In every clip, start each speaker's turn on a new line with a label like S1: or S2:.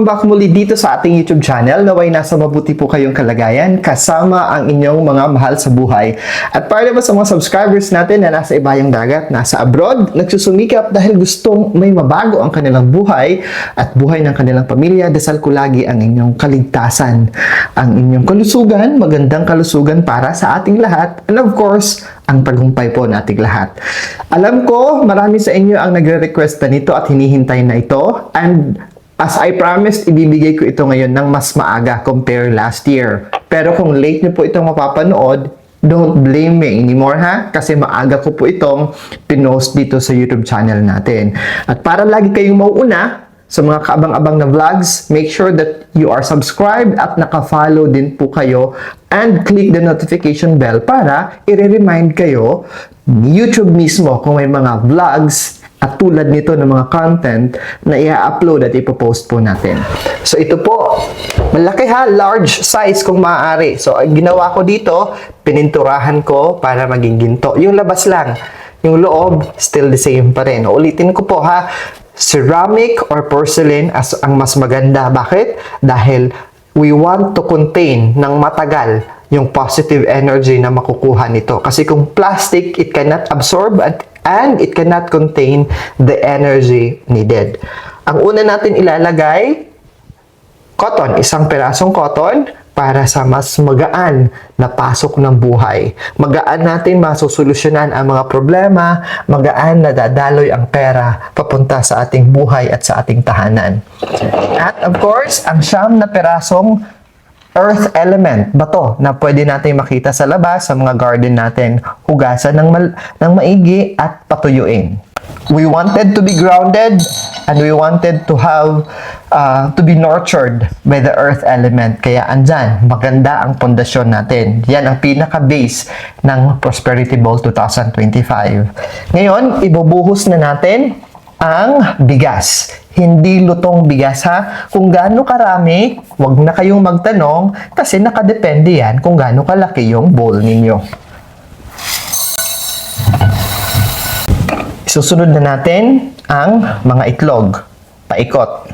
S1: welcome back muli dito sa ating YouTube channel. Naway nasa mabuti po kayong kalagayan kasama ang inyong mga mahal sa buhay. At para naman sa mga subscribers natin na nasa ibayang dagat, nasa abroad, nagsusumikap dahil gustong may mabago ang kanilang buhay at buhay ng kanilang pamilya, dasal ko lagi ang inyong kaligtasan, ang inyong kalusugan, magandang kalusugan para sa ating lahat, and of course, ang tagumpay po nating lahat. Alam ko, marami sa inyo ang nagre-request na nito at hinihintay na ito. And as I promised, ibibigay ko ito ngayon ng mas maaga compare last year. Pero kung late nyo po itong mapapanood, don't blame me anymore ha kasi maaga ko po itong pinost dito sa YouTube channel natin. At para lagi kayong mauuna sa mga kaabang-abang na vlogs, make sure that you are subscribed at naka-follow din po kayo and click the notification bell para i-remind kayo ni YouTube mismo kung may mga vlogs at tulad nito ng mga content na i-upload at ipopost po natin. So ito po, malaki ha, large size kung maaari. So ginawa ko dito, pininturahan ko para maging ginto. Yung labas lang, yung loob, still the same pa rin. Ulitin ko po ha, ceramic or porcelain as ang mas maganda. Bakit? Dahil we want to contain ng matagal yung positive energy na makukuha nito. Kasi kung plastic, it cannot absorb and, and it cannot contain the energy needed. Ang una natin ilalagay, cotton, isang perasong cotton para sa mas magaan na pasok ng buhay. Magaan natin masusolusyonan ang mga problema, magaan na dadaloy ang pera papunta sa ating buhay at sa ating tahanan. At of course, ang siyam na perasong earth element, bato, na pwede natin makita sa labas, sa mga garden natin, hugasan ng, mal- ng maigi at patuyuin. We wanted to be grounded and we wanted to have uh, to be nurtured by the earth element. Kaya andyan, maganda ang pundasyon natin. Yan ang pinaka-base ng Prosperity Bowl 2025. Ngayon, ibubuhos na natin ang bigas. Hindi lutong bigas ha. Kung gaano karami, wag na kayong magtanong kasi nakadepende yan kung gaano kalaki yung bowl ninyo. Susunod na natin ang mga itlog. Paikot.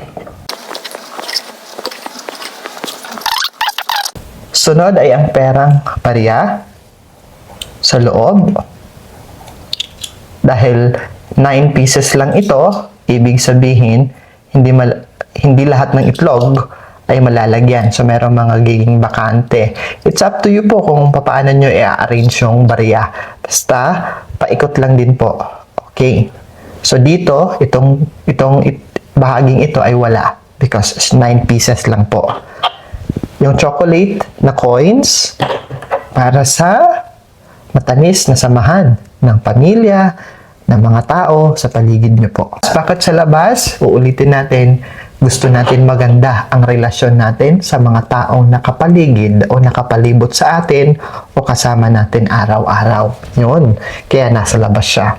S1: Sunod ay ang perang pariya sa loob. Dahil 9 pieces lang ito, ibig sabihin, hindi, mal- hindi lahat ng itlog ay malalagyan. So, meron mga giging bakante. It's up to you po kung paano nyo i-arrange yung barya. Basta, paikot lang din po. Okay. So, dito, itong, itong it- bahaging ito ay wala because 9 pieces lang po. Yung chocolate na coins para sa matamis na samahan ng pamilya, ng mga tao sa paligid niyo po. Bakit sa labas? Uulitin natin, gusto natin maganda ang relasyon natin sa mga taong nakapaligid o nakapalibot sa atin o kasama natin araw-araw. Yun. Kaya nasa labas siya.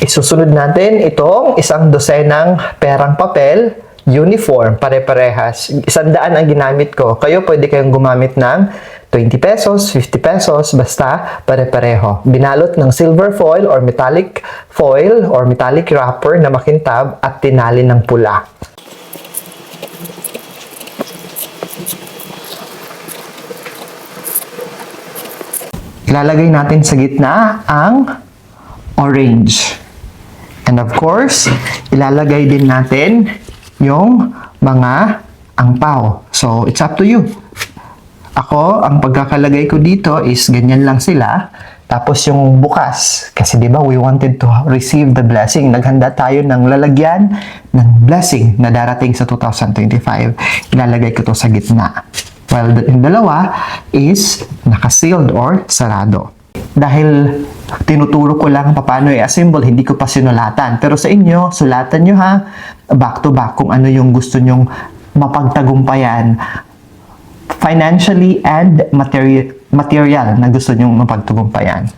S1: Isusunod natin itong isang dosenang perang papel uniform, pare-parehas. Isandaan ang ginamit ko. Kayo pwede kayong gumamit ng 20 pesos, 50 pesos, basta pare-pareho. Binalot ng silver foil or metallic foil or metallic wrapper na makintab at tinali ng pula. Ilalagay natin sa gitna ang orange. And of course, ilalagay din natin yung mga angpaw. So, it's up to you. Ako, ang pagkakalagay ko dito is ganyan lang sila. Tapos yung bukas, kasi di ba we wanted to receive the blessing. Naghanda tayo ng lalagyan ng blessing na darating sa 2025. Ilalagay ko to sa gitna. While the, yung dalawa is nakasealed or sarado. Dahil tinuturo ko lang paano i-assemble, hindi ko pa sinulatan. Pero sa inyo, sulatan nyo ha, back to back kung ano yung gusto nyong mapagtagumpayan financially and material material na gusto nyong mapagtagumpayan.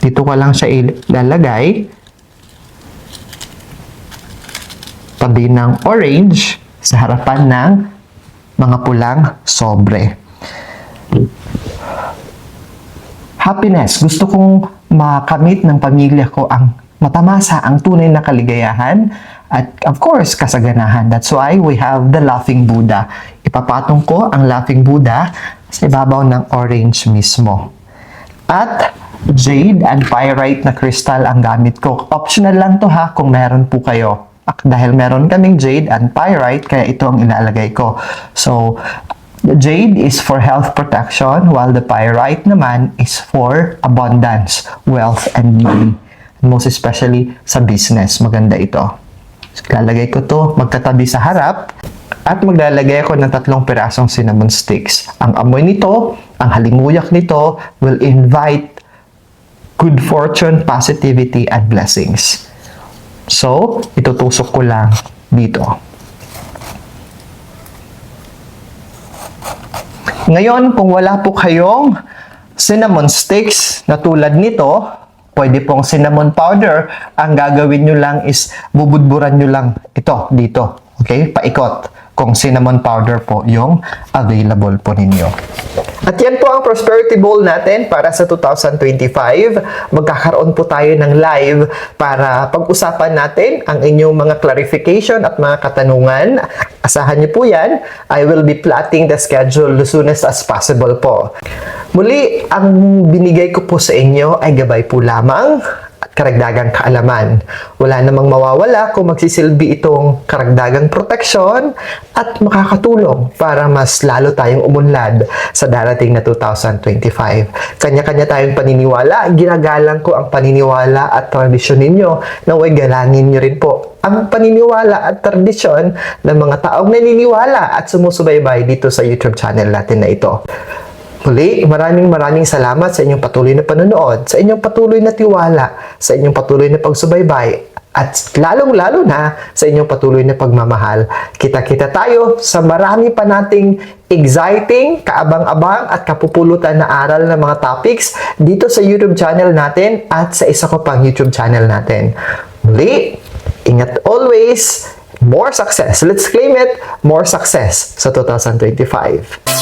S1: Dito ko lang siya ilalagay. Tabi ng orange sa harapan ng mga pulang sobre. Happiness. Gusto kong makamit ng pamilya ko ang matamasa ang tunay na kaligayahan at of course kasaganahan. That's why we have the Laughing Buddha. Ipapatong ko ang Laughing Buddha sa ibabaw ng orange mismo. At jade and pyrite na crystal ang gamit ko. Optional lang to ha kung meron po kayo. Dahil meron kaming jade and pyrite, kaya ito ang ilalagay ko. So, jade is for health protection, while the pyrite naman is for abundance, wealth, and beauty. Most especially sa business, maganda ito. So, lalagay ko to magkatabi sa harap at maglalagay ako ng tatlong pirasong cinnamon sticks. Ang amoy nito, ang halimuyak nito will invite good fortune, positivity, and blessings. So, itutusok ko lang dito. Ngayon, kung wala po kayong cinnamon sticks na tulad nito, pwede pong cinnamon powder. Ang gagawin nyo lang is bubudburan nyo lang ito dito. Okay? Paikot kung cinnamon powder po yung available po ninyo. At yan po ang prosperity bowl natin para sa 2025. Magkakaroon po tayo ng live para pag-usapan natin ang inyong mga clarification at mga katanungan. Asahan niyo po yan. I will be plotting the schedule as soon as, possible po. Muli, ang binigay ko po sa inyo ay gabay po lamang karagdagang kaalaman. Wala namang mawawala kung magsisilbi itong karagdagang proteksyon at makakatulong para mas lalo tayong umunlad sa darating na 2025. Kanya-kanya tayong paniniwala. Ginagalang ko ang paniniwala at tradisyon ninyo na way galangin nyo rin po ang paniniwala at tradisyon ng mga taong naniniwala at sumusubaybay dito sa YouTube channel natin na ito. Muli, maraming maraming salamat sa inyong patuloy na panonood, sa inyong patuloy na tiwala, sa inyong patuloy na pagsubaybay, at lalong-lalo na sa inyong patuloy na pagmamahal. Kita-kita tayo sa marami pa nating exciting, kaabang-abang at kapupulutan na aral ng mga topics dito sa YouTube channel natin at sa isa ko pang YouTube channel natin. Muli, ingat always, more success. Let's claim it, more success sa 2025.